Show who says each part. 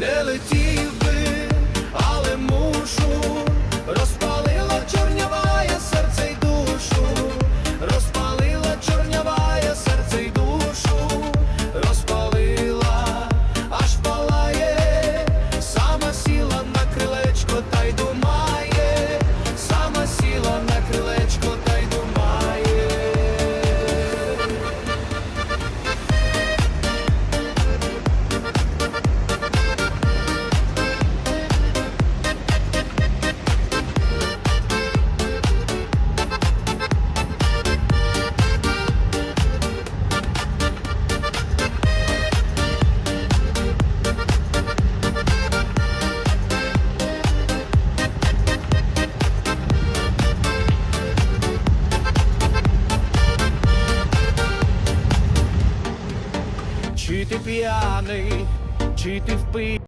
Speaker 1: не летів Чи ти п'яний, чи ти впив?